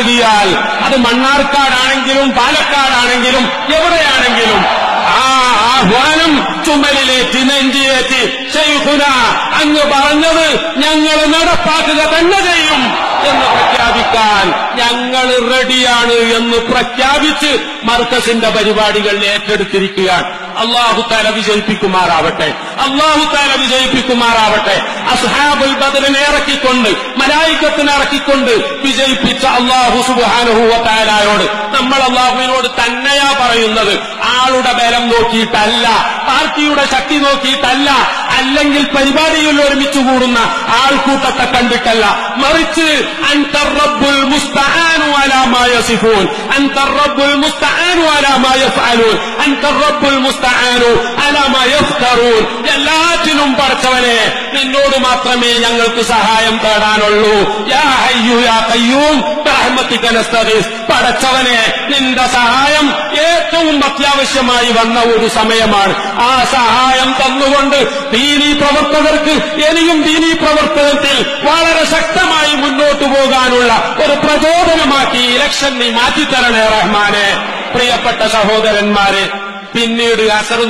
നൽകിയാൽ അത് മണ്ണാർക്കാടാണെങ്കിലും പാലക്കാടാണെങ്കിലും എവിടെയാണെങ്കിലും ആ ആഹ്വാനം ചുമലിലേറ്റി നെഞ്ചിലേറ്റി ചെയ്യുന്ന അങ്ങ് പറഞ്ഞത് ഞങ്ങൾ നടപ്പാക്കുക തന്നെ ചെയ്യും എന്ന് പ്രഖ്യാപിക്കാൻ ഞങ്ങൾ റെഡിയാണ് എന്ന് പ്രഖ്യാപിച്ച് മർക്കസിന്റെ പരിപാടികൾ ഏറ്റെടുത്തിരിക്കുകയാണ്. അള്ളാഹു താല വിജയിപ്പിക്കുമാറാവട്ടെ. അള്ളാഹു താല വിജയിപ്പിക്കുമാറാവട്ടെ. അസ്ഹാബുൽ ബദറിനെ ഇറക്കിക്കൊണ്ട് മലായിക്കത്തിനെ ഇറക്കിക്കൊണ്ട് വിജയിപ്പിച്ച അള്ളാഹു സുബാനുഹുവ താലായോട് നമ്മൾ അള്ളാഹുവിനോട് തന്നെയാ പറയുന്നത്. ആളുടെ ബലം നോക്കിയിട്ടല്ല പാർട്ടിയുടെ ശക്തി നോക്കിയിട്ടല്ല അല്ലെങ്കിൽ പരിപാടിയിൽ ഒരുമിച്ച് കൂടുന്ന ആൾക്കൂട്ടത്തെ കണ്ടിട്ടല്ല. മറിച്ച് അൻതറബുൽ മുസ്തആനു അൻ മാ യസിഫൂൻ. അൻതറബുൽ മുസ്തആനു ما يفعلون. أنت الرب المستعان على ما يفترون. എല്ലാറ്റിനും പറച്ചവനെ നിന്നോട് മാത്രമേ ഞങ്ങൾക്ക് സഹായം തേടാനുള്ളൂ. യാ യാ قيوم ബിറഹ്മതിക نستغيث പടച്ചവനെ നിന്റെ സഹായം ഏറ്റവും അത്യാവശ്യമായി വന്ന ഒരു സമയമാണ്. ആ സഹായം തന്നുകൊണ്ട് ദീനി പ്രവർത്തകർക്ക് ഇനിയും ദീനി പ്രവർത്തനത്തിൽ വളരെ ശക്തമായി മുന്നോട്ടു പോകാനുള്ള ഒരു പ്രചോദനമാക്കി ഇലക്ഷൻ നീ മാറ്റിത്തരണേ റഹ്മാനെ. പ്രിയപ്പെട്ട സഹോദരന്മാരെ പിന്നീട് അസർ